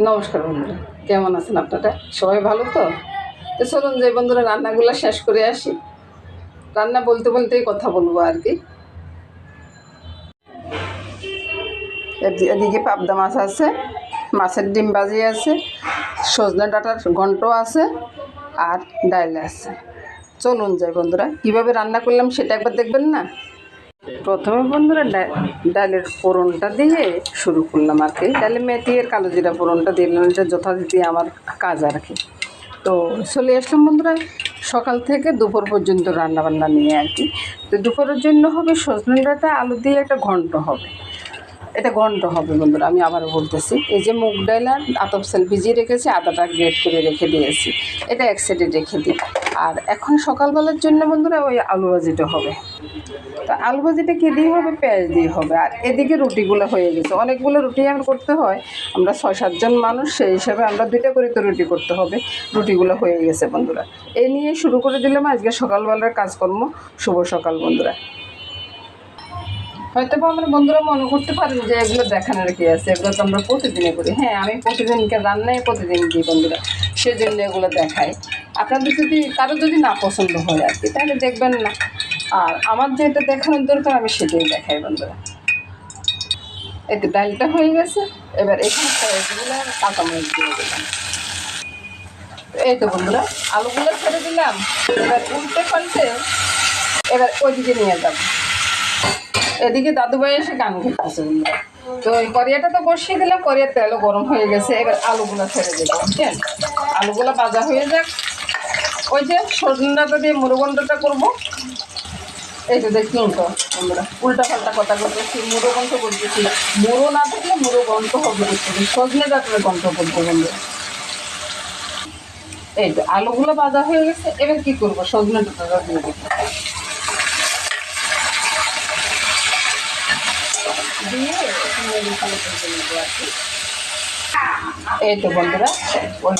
নমস্কার বন্ধুরা, কেমন আছেন আপনারা? সবাই ভালো তো? তো চলুন যে বন্ধুরা রান্নাগুলো শেষ করে আসি। রান্না বলতে বলতেই কথা বলব আর কি। এদি- এদিকে পাবদা মাছ আছে, মাছের ডিম বাজি আছে, সজনে ডাঁটার ঘন্ট আছে, আর ডাইল আছে। চলুন যাই বন্ধুরা, কীভাবে রান্না করলাম সেটা একবার দেখবেন না? প্রথমে বন্ধুরা ডালের ফোড়নটা দিয়ে শুরু করলাম আর কি। ডালে মেথি আর কালো জিরা ফোড়নটা দিলাম এটা যথারীতি আমার কাজ আর কি। তো চলে আসলাম বন্ধুরা, সকাল থেকে দুপুর পর্যন্ত রান্নাবান্না নিয়ে আর কি। তো দুপুরের জন্য হবে সজনে ডাটা, আলু দিয়ে একটা ঘন্ট হবে। এটা ঘন্ট হবে বন্ধুরা, আমি আবারও বলতেছি। এই যে মুগ ডাল আর আতপ সেল ভিজিয়ে রেখেছি, আদাটা গ্রেট করে রেখে দিয়েছি। এটা এক সাইডে রেখে দিই। আর এখন সকালবেলার জন্য বন্ধুরা ওই আলু ভাজিটা হবে। তা আলু ভাজিটা কী দিয়ে হবে? পেঁয়াজ দিয়ে হবে। আর এদিকে রুটিগুলো হয়ে গেছে। অনেকগুলো রুটি আমার করতে হয়। আমরা ছয় সাতজন মানুষ, সেই হিসাবে আমরা দুইটা করে তো রুটি করতে হবে। রুটিগুলো হয়ে গেছে বন্ধুরা। এই নিয়ে শুরু করে দিলাম আজকে সকালবেলার কাজকর্ম। শুভ সকাল বন্ধুরা। হয়তো বা আমরা বন্ধুরা মনে করতে পারেন যে এগুলো দেখানোর কি আছে? এগুলো তো আমরা প্রতিদিনে করি। হ্যাঁ আমি প্রতিদিনকে রান্নায় প্রতিদিন দিই বন্ধুরা। সেজন্য এগুলো দেখাই। আপনাদের যদি, কারও যদি না পছন্দ হয় আর কি, তাহলে দেখবেন না। আর আমার যেটা দেখানোর দরকার, আমি সেটাই দেখাই বন্ধুরা। এই তো ডালটা হয়ে গেছে। এবার এখানে আর কাঁচামরিচ দিয়ে দিলাম। এই তো বন্ধুরা, আলুগুলো ছেড়ে দিলাম। এবার উল্টে পাল্টে এবার ওইদিকে নিয়ে যাব। এদিকে দাদু ভাই এসে গান করতেছে তো ওই করিয়াটা তো বসিয়ে দিলাম করিয়ার তেলও গরম হয়ে গেছে। এবার আলুগুলো ছেড়ে দেবো বুঝছেন আলুগুলো ভাজা হয়ে যাক। ওই যে সজনাটা দিয়ে মুরগন্ডটা করব। এই তো দেখুন তো বন্ধুরা, উল্টা পাল্টা কথা বলতেছি মুড়ো গন্ধ বলতেছি। মুড়ো না থাকলে মুড়ো গন্ধ হবে সজনে ডাটার গন্ধ বলতে বন্ধুরা এই তো আলুগুলো বাজা হয়ে গেছে, এবার কি করব? সজনে ডাটাটা দিয়ে দিয়ে আর কি। এই তো বন্ধুরা ওই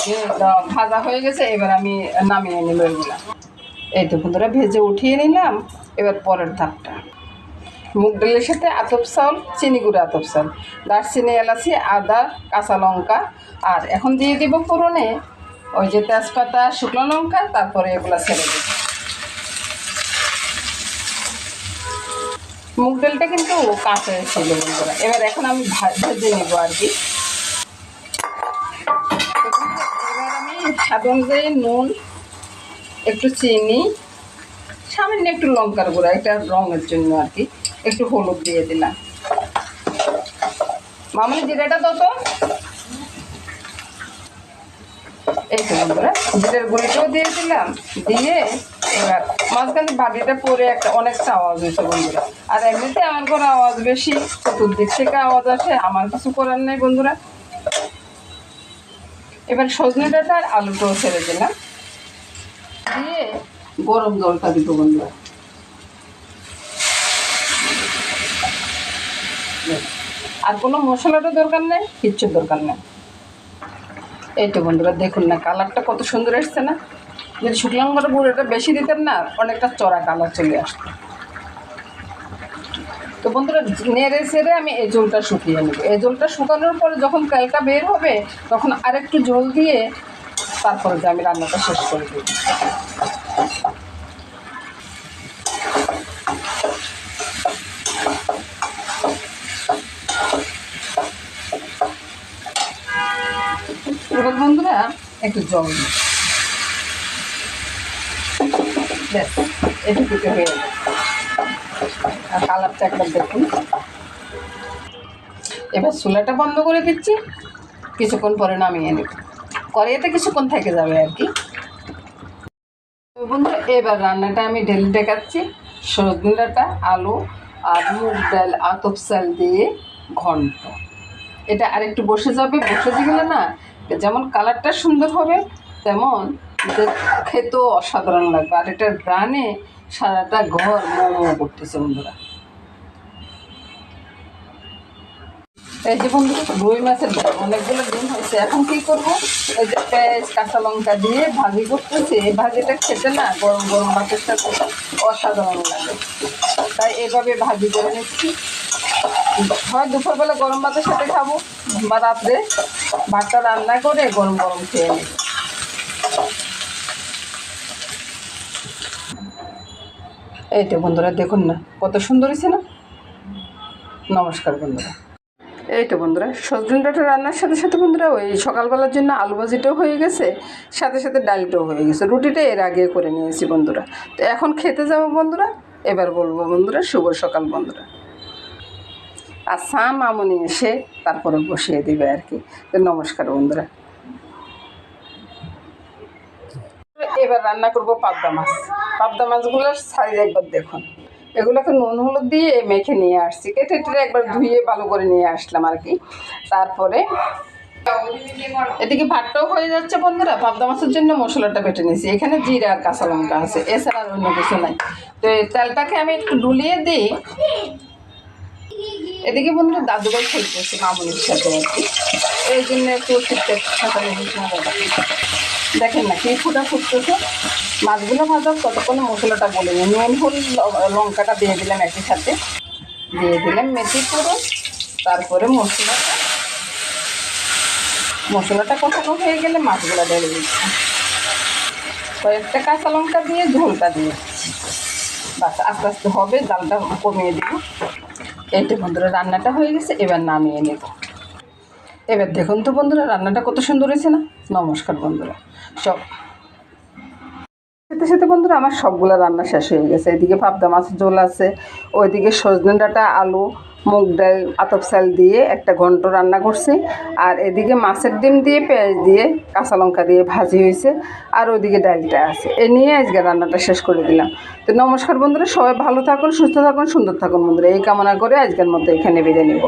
ভাজা হয়ে গেছে, এবার আমি নামিয়ে নিল এগুলা এই তো বন্ধুরা, ভেজে উঠিয়ে নিলাম, এবার পরের ধাপটা। মুগ ডালের সাথে আতপ চাউল চিনি গুঁড়ো আতপ চাউল দারচিনি, এলাচি, আদা, কাঁচা লঙ্কা, আর এখন দিয়ে দিব ফোড়নে। ওই যে তেজপাতা, শুকনো লঙ্কা, তারপরে এগুলা ছেড়ে দেবো। মুগ কিন্তু কাঁচা ছিল বন্ধুরা। এবার এখন আমি ভেজে নেব আর কি। স্বাদ অনুযায়ী নুন, একটু চিনি, সামান্য একটু লঙ্কার গুঁড়া, এটা রঙের জন্য আর কি। একটু হলুদ দিয়ে দিলাম। মামনি, জিরাটা তত এই তো বন্ধুরা, জিরের গুঁড়িটাও দিয়ে দিলাম। দিয়ে এবার মাঝখানে বাটিটা পরে একটা অনেকটা আওয়াজ হয়েছে বন্ধুরা। আর এমনিতে আমার কোনো আওয়াজ বেশি, চতুর্দিক থেকে আওয়াজ আসে, আমার কিছু করার নেই বন্ধুরা। এবার সজনে ডাঁটা আর আলুটাও ছেড়ে দিলাম। দিয়ে গরম জলটা দিব বন্ধুরা। আর কোনো মশলারও দরকার নেই কিচ্ছু দরকার নেই। এই তো বন্ধুরা, দেখুন না, কালারটা কত সুন্দর এসছে না? যদি শুকনো লঙ্কার গুঁড়োটা বেশি দিতেন না, অনেকটা চড়া কালার চলে আসতো। তো বন্ধুরা, নেড়ে সেড়ে আমি এই জলটা শুকিয়ে নেব। এই জলটা শুকানোর পরে যখন তেলটা বের হবে, তখন আরেকটু জল দিয়ে তারপরে যে আমি রান্নাটা শেষ করে দিই এবার বন্ধুরা, একটু জল দিই। কালারটা দেখুন। এবার চুলাটা বন্ধ করে দিচ্ছি, কিছুক্ষণ পরে নামিয়ে নেব। কড়াইতে কিছুক্ষণ থেকে যাবে আর কি। তো বন্ধুরা, এবার রান্নাটা আমি ঢেলে দেখাচ্ছি। সজনে ডাঁটা, আলু, আর মুগ ডাল, আতপ চাল দিয়ে ঘন্ট। এটা আরেকটু বসে যাবে। বসে গেলে না, যেমন কালারটা সুন্দর হবে, তেমন খেতেও অসাধারণ লাগবে। আর এটার গ্রানে সারাটা ঘর মোমো করতেছে বন্ধুরা। এই যে বন্ধু রুই মাছের অনেকগুলো ডিম হয়েছে। এখন কি করব? এই যে পেঁয়াজ, কাঁচা লঙ্কা দিয়ে ভাজি করতেছি। এই ভাজিটা খেতে না গরম গরম ভাতের সাথে অসাধারণ লাগে। তাই এভাবে ভাজি করে নিচ্ছি। হয় দুপুরবেলা গরম ভাতের সাথে খাব, বা রাত্রে ভাতটা রান্না করে গরম গরম খেয়ে নেব এই তো বন্ধুরা, দেখুন না, কত সুন্দর হয়েছে না? নমস্কার বন্ধুরা। এই তো বন্ধুরা সজনে ডাঁটা রান্নার সাথে সাথে বন্ধুরা, ওই সকালবেলার জন্য আলু ভাজিটাও হয়ে গেছে, সাথে সাথে ডালটাও হয়ে গেছে। রুটিটা এর আগে করে নিয়েছি বন্ধুরা। তো এখন খেতে যাব বন্ধুরা, এবার বলব বন্ধুরা, শুভ সকাল বন্ধুরা। আর সাম মামনি এসে তারপরে বসিয়ে দিবে আর কি। তো নমস্কার বন্ধুরা। এবার রান্না করব পাবদা মাছ। পাবদা মাছগুলোর সাইজ একবার দেখুন। এগুলোকে নুন হলুদ দিয়ে মেখে নিয়ে আসছি। কেটে টেটে একবার ধুয়ে ভালো করে নিয়ে আসলাম আর কি। তারপরে এদিকে ভাতটাও হয়ে যাচ্ছে বন্ধুরা। পাবদা মাছের জন্য মশলাটা বেটে নিয়েছি। এখানে জিরা আর কাঁচা লঙ্কা আছে। এছাড়া আর অন্য কিছু নাই। তো এই তেলটাকে আমি একটু ডুলিয়ে দিই। এদিকে বন্ধুরা দাদুভাই খেলতেছে মামুনির সাথে আর কি। এই জন্য একটু সকালে দেখেন না, কি ফুটা ফুটতেছে? মাছগুলো ভাজা, ততক্ষণে মশলাটা বলে নিই। নুন হল লঙ্কাটা দিয়ে দিলাম একই সাথে। দিয়ে দিলাম মেথি পুরো তারপরে মশলাটা। মশলাটা কষানো হয়ে গেলে মাছগুলো ঢেলে দিচ্ছি। কয়েকটা কাঁচা লঙ্কা দিয়ে ঝোলটা দিয়ে বাস, আস্তে আস্তে হবে, জালটা কমিয়ে দিব এইটা বন্ধুরা রান্নাটা হয়ে গেছে, এবার নামিয়ে নেব। এবার দেখুন তো বন্ধুরা, রান্নাটা কত সুন্দর হয়েছে না? নমস্কার বন্ধুরা। সব সাথে সাথে বন্ধুরা, আমার সবগুলো রান্না শেষ হয়ে গেছে। এদিকে পাবদা মাছের ঝোল আছে, ওইদিকে সজনে ডাঁটা, আলু, মুগ ডাল, আতপ চাল দিয়ে একটা ঘন্ট রান্না করছি। আর এদিকে মাছের ডিম দিয়ে, পেঁয়াজ দিয়ে, কাঁচা লঙ্কা দিয়ে ভাজি হয়েছে। আর ওইদিকে ডালটা আছে। এ নিয়ে আজকে রান্নাটা শেষ করে দিলাম। তো নমস্কার বন্ধুরা, সবাই ভালো থাকুন, সুস্থ থাকুন, সুন্দর থাকুন বন্ধুরা। এই কামনা করে আজকের মতো এখানে বেঁধে নেব।